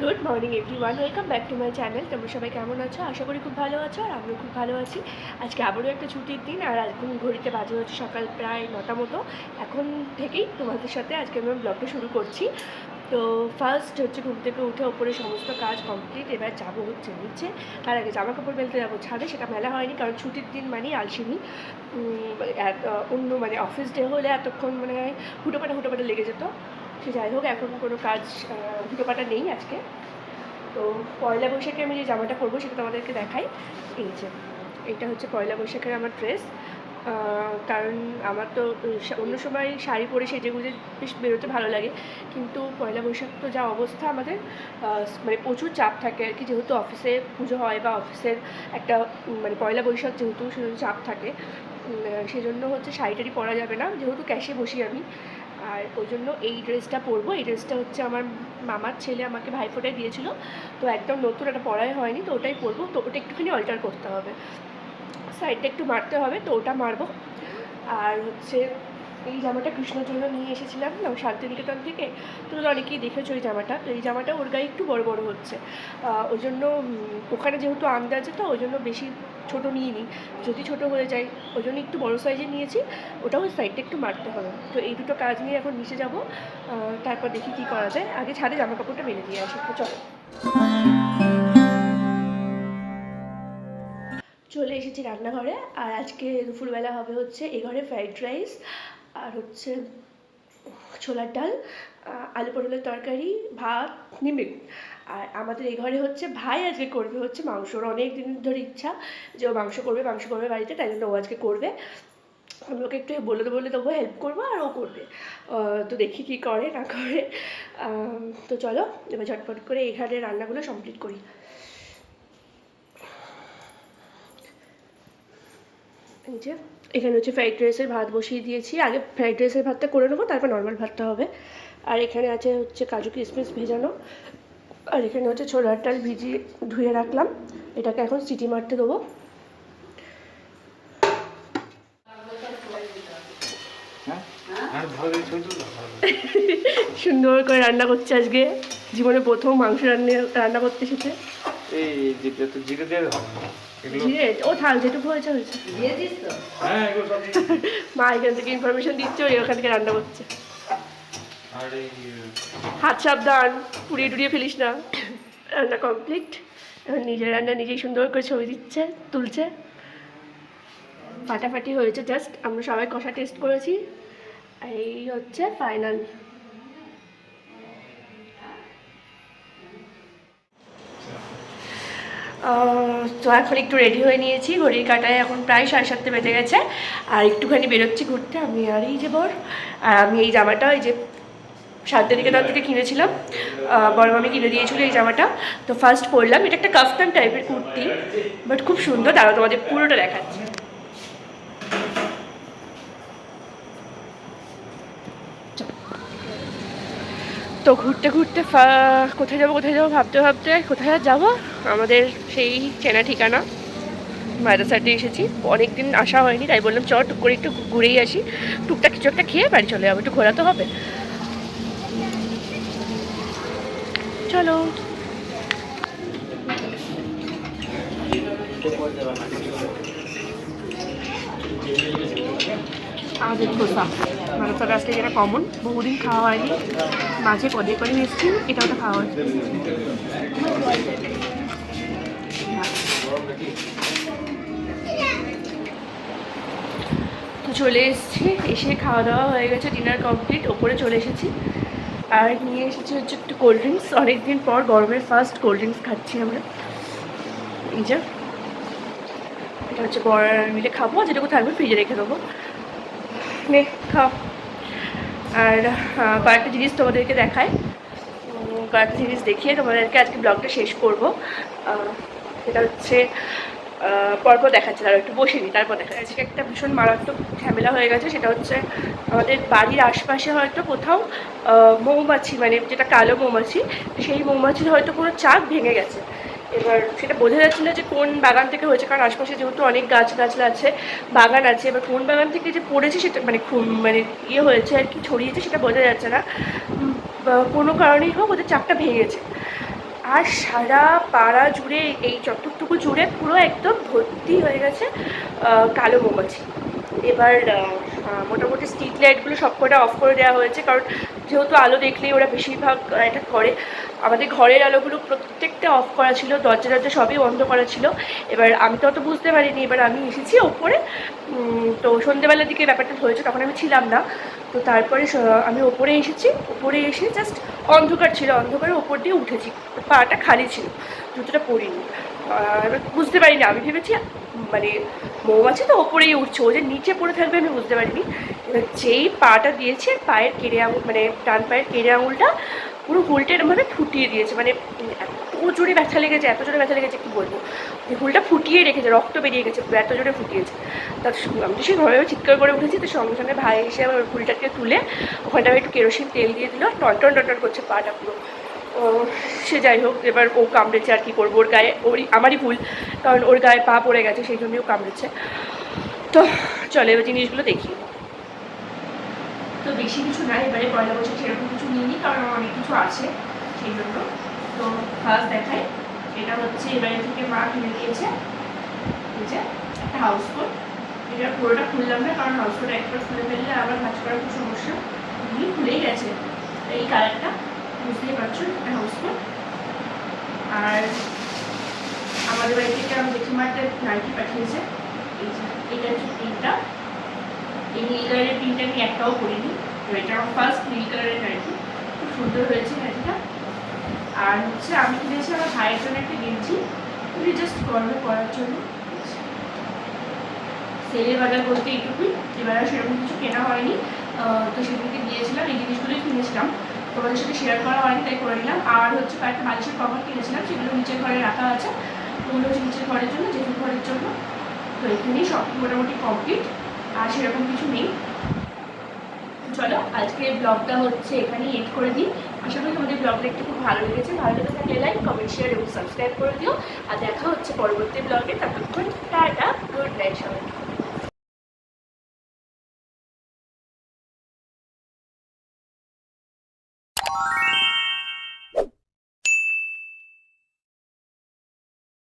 Good morning everyone welcome back to my channel. তোমরা সবাই কেমন আছো? আশা করি খুব ভালো আছো আর আমিও খুব ভালো আছি। আজকে আবারও একটা ছুটির দিন আর এখন ঘড়িতে বাজে হচ্ছে সকাল প্রায় নটা মতো। এখন থেকেই তোমাদের সাথে আজকে আমি ব্লগটা শুরু করছি। তো ফার্স্ট হচ্ছে ঘুম থেকে উঠে ওপরে সমস্ত কাজ কমপ্লিট এবার যাব হচ্ছে নিচে। তার আগে জামা কাপড় মেলতে যাব ছাদে সেটা মেলা হয়নি কারণ ছুটির দিন উম, এত- অন্য মানে অফিস ডে হলে এতক্ষণ মানে হুটোপাটা হুটোপাটা লেগে যেত। যাই হোক, এখন কোনো কাজ হুটোপাটা নেই আজকে। তো পয়লা বৈশাখে আমি যে জামাটা পরবো সেটা তোমাদেরকে দেখাই। এই যে, এটা হচ্ছে পয়লা বৈশাখের আমার ড্রেস। কারণ আমার তো অন্য সময় শাড়ি পরে সেজে গুজে বেশ বেরোতে ভালো লাগে। কিন্তু পয়লা বৈশাখ তো যা অবস্থা আমাদের মানে প্রচুর চাপ থাকে আর কি। যেহেতু অফিসে পুজো হয় বা অফিসের একটা মানে পয়লা বৈশাখ যেহেতু সেহেতু চাপ থাকে। সেজন্য হচ্ছে শাড়িটারি পরা যাবে না। যেহেতু ক্যাশে বসি আমি। আর ওই জন্য এই ড্রেসটা পরবো। এই ড্রেসটা হচ্ছে আমার মামার ছেলে আমাকে ভাইফোঁটায় দিয়েছিল। তো একদম নতুন, একটা পরাই হয়নি, তো ওটাই পরবো। তো ওটা একটুখানি অল্টার করতে হবে। সাইডটা একটু মারতে হবে, তো ওটা মারবো। আর হচ্ছে এই জামাটা কৃষ্ণর জন্য নিয়ে এসেছিলাম না, শান্তিনিকেতন থেকে। তো অনেকেই দেখেছ এই জামাটা। তো এই জামাটা ওর গায়ে একটু বড় বড় হচ্ছে। ওই জন্য ওখানে যেহেতু আন্দাজে, তো ওই জন্য বেশি ছোট নিই। যদি ছোটো হয়ে যায়, ওই জন্য একটু বড়ো সাইজে নিয়েছি, ওটাও সাইডটা একটু মারতে হবে। তো এই দুটো কাজ নিয়ে এখন নিচে যাব তারপর দেখি কি করা যায়। আগে ছাদে জামা কাপড়টা মেলে দিয়ে আসি, তো চলো। চলে এসেছি রান্নাঘরে, আর আজকে দুপুরবেলা হবে হচ্ছে এ ঘরে ফ্রাইড রাইস আর হচ্ছে ছোলার ডাল আলু পটলের তরকারি, ভাত নিমিক আর আমাদের এই ঘরে হচ্ছে ভাই আজকে করবে হচ্ছে মাংস। ওর অনেক দিন ধরে ইচ্ছা যে ও মাংস করবে মাংস করবে বাড়িতে, তাই জন্য ও আজকে করবে। আমি ওকে একটু বলে দেবো বলে দেবো হেল্প করব আর ও করবে। তো দেখি কি করে, না করে। তো চলো, এবার ঝটপট করে এখানে রান্নাগুলো কমপ্লিট করি। এই যে এখানে হচ্ছে ফ্রাইড রাইসের ভাত বসিয়ে দিয়েছি। আগে ফ্রাইড রাইসের ভাতটা করে নেব তারপর নর্মাল ভাতটা হবে। আর এখানে আছে হচ্ছে কাজু কিশমিশ ভেজানো। আর এখানে হচ্ছে ছোলার ডাল ভিজিয়ে ধুয়ে রাখলাম। এটাকে এখন সিটি মারতে দেবো। হ্যাঁ? হ্যাঁ? করে। সুন্দর করে রান্না করছে আজকে। জীবনে প্রথম মাংস রান্না রান্না করতে এসেছে। এই জিরে তো জিরে দিয়ে জিরে ও থাল যেটুকু হয়েছে হয়েছে। হ্যাঁ মা এখান থেকে ইনফরমেশন দিচ্ছে ওই ওখান থেকে রান্না করছে। হাত সাবধান পুড়িয়ে টুড়িয়ে ফেলিস না। রান্না কমপ্লিট এখন নিজের রান্না নিজেই সুন্দর করে ছবি দিচ্ছে তুলছে। ফাটাফাটি হয়েছে জাস্ট আমরা সবাই কষা টেস্ট করেছি। এই হচ্ছে ফাইনাল তো এখন একটু রেডি হয়ে নিয়েছি। ঘড়ির কাটায় এখন প্রায় সাড়ে সাতটা বেজে গেছে। আর একটুখানি বেরোচ্ছি ঘুরতে। আমি আর এই যে বর, আর আমি এই জামাটা, এই যে শান্তিনিকেতন থেকে কিনেছিলাম। বড় মামি কিনে দিয়েছিল এই জামাটা। তো ফার্স্ট পরলাম। এটা একটা কাফতান টাইপের কুর্তি বাট খুব সুন্দর। তারা তোমাদের পুরোটা দেখাচ্ছি। তো ঘুরতে ঘুরতে কোথায় যাব কোথায় যাব ভাবতে ভাবতে, কোথায় যাব? আমাদের সেই চেনা ঠিকানা মাদ্রাসাতে এসেছি। অনেক দিন আসা হয়নি, তাই বললাম চ টুক করে একটু ঘুরেই আসি। টুকটাক কিছু একটা খেয়ে বাড়ি চলে যাব, একটু ঘোরা তো হবে। চলো। আমাদের ধোসা মাদ্রাসার আজকে যেটা কমন বহুদিন খাওয়া হয়নি, মাঝে পদে করে এসেছি এটা ওটা খাওয়া হয়েছে চলে এসেছি, এসে খাওয়া দাওয়া হয়ে গেছে ডিনার কমপ্লিট ওপরে চলে এসেছি। আর নিয়ে এসেছি হচ্ছে একটু কোল্ড ড্রিঙ্কস অনেকদিন পর গরমের ফার্স্ট কোল্ড ড্রিঙ্কস খাচ্ছি আমরা। এই যে, এটা হচ্ছে বড় মিলে খাব, যেটুকু থাকবে ফ্রিজে রেখে দেবো। নে খাও। আর কয়েকটা জিনিস তোমাদেরকে দেখায় কয়েকটা জিনিস দেখিয়ে তোমাদেরকে আজকে ব্লগটা শেষ করব। সেটা হচ্ছে পরপর দেখাচ্ছে তারা একটু বসে নি তারপর দেখা যাচ্ছে একটা ভীষণ মারাত্মক ঝামেলা হয়ে গেছে, সেটা হচ্ছে আমাদের বাড়ির আশপাশে হয়তো কোথাও মৌমাছি মানে যেটা কালো মৌমাছি, সেই মৌমাছির হয়তো কোনো চাক ভেঙে গেছে। এবার সেটা বোঝা যাচ্ছে না যে কোন বাগান থেকে হয়েছে, কারণ আশপাশে যেহেতু অনেক গাছ গাছলা আছে, বাগান আছে, এবার কোন বাগান থেকে যে পড়েছে সেটা মানে মানে ইয়ে হয়েছে আর কি, ছড়িয়েছে সেটা বোঝা যাচ্ছে না। কোনো কারণেই হোক ওদের চাকটা ভেঙেছে। আর সারা পাড়া জুড়ে এই চত্বরটুকু জুড়ে পুরো একদম ভর্তি হয়ে গেছে কালো মৌমাছি এবার মোটামুটি স্ট্রিট লাইটগুলো সবকটা অফ করে দেওয়া হয়েছে, কারণ যেহেতু আলো দেখলেই ওরা বেশিরভাগ এটা করে। আমাদের ঘরের আলোগুলো প্রত্যেকটা অফ করা ছিল, দরজা দরজা সবই বন্ধ করা ছিল। এবার আমি তো অত বুঝতে পারিনি, এবার আমি এসেছি ওপরে। তো সন্ধেবেলার দিকে ব্যাপারটা হয়েছে তখন আমি ছিলাম না। তো তারপরে আমি ওপরে এসেছি, ওপরে এসে জাস্ট অন্ধকার ছিল অন্ধকারের ওপর দিয়ে উঠেছি। পাটা খালি ছিল, জুতোটা পরিনি। এবার বুঝতে পারিনি, আমি ভেবেছি মানে মৌমাছি তো ওপরেই উঠছে, ও যে নিচে পড়ে থাকবে আমি বুঝতে পারিনি। এবার যেই পাটা দিয়েছে, পায়ের কেড়ে আঙুল মানে ডান পায়ের কেড়ে আঙুলটা পুরো হুলটা এরমভাবে ফুটিয়ে দিয়েছে মানে এত জোরে ব্যথা লেগেছে, এত জোরে ব্যথা লেগেছে, কি বলব? হুলটা ফুটিয়ে রেখেছে, রক্ত বেরিয়ে গেছে এত জোরে ফুটিয়েছে। তার আমি তো সেই ঘরে চিৎকার করে উঠেছি, তো সঙ্গে সঙ্গে ভাই এসে আমার হুলটাকে তুলে ওখানটা একটু কেরোসিন তেল দিয়ে দিল, টন টন টনটন করছে পাটা পুরো। সে যাই হোক, এবার ও কামড়েছে আর কি করব। ওর গায়ে, ওরই, আমারই ভুল, কারণ ওর গায়ে পা পড়ে গেছে, সেই জন্যই ও কামড়েছে। তো, চলে এবার জিনিসগুলো দেখি। তো বেশি কিছু নাই এবারে পয়লা বছর সেরকম কিছু নিইনি, কারণ অনেক কিছু আছে, সেই জন্য। তো ফার্স্ট দেখাই, এটা হচ্ছে এবারে থেকে মা কিনে দিয়েছে। একটা হাউস কোট এটা পুরোটা খুললাম না, কারণ হাউস কোট একবার খুলে ফেললে আবার ভাজ করার খুব সমস্যা খুলেই গেছে। এই কালারটা বুঝতেই একটা হাউস কোট আর আমাদের বাড়ি থেকে আমি জেঠিমা একটা নাইটি পাঠিয়েছে। এই যে, এটা হচ্ছে প্রিন্টটা এই নীল কালারের প্রিন্ট আমি একটাও করিনি, তো এটা আমার ফার্স্ট নীল কালারের নাইটি খুব সুন্দর হয়েছে নাইটিটা আর হচ্ছে আমি কিনেছি আমার ভাইয়ের জন্য একটা গেঞ্জি। ওই জাস্ট গরমে পরার জন্য সেলের বাজার বলতে এইটুকুই। এবার সেরকম কিছু কেনা হয়নি। তো সেদিনকে দিয়েছিলাম, এই জিনিসগুলোই কিনেছিলাম। তোমাদের সাথে শেয়ার করা হয়নি, তাই করে নিলাম। আর হচ্ছে কয়েকটা বালিশের কভার কিনেছিলাম, সেগুলো নিচের ঘরে রাখা আছে। ওগুলো হচ্ছে নিচের ঘরের জন্য, জেঠুর ঘরের জন্য। তো এখানেই সব মোটামুটি কমপ্লিট আর সেরকম কিছু নেই। চলো, আজকে ব্লগটা হচ্ছে এখানেই এড করে দিই। আশা করি তোমাদের ব্লগটা একটু খুব ভালো লেগেছে। ভালো লেগে থাকলে লাইক কমেন্ট শেয়ার এবং সাবস্ক্রাইব করে দিও। আর দেখা হচ্ছে পরবর্তী ব্লগে। ততক্ষণ টাটা গুড নাইট সবাই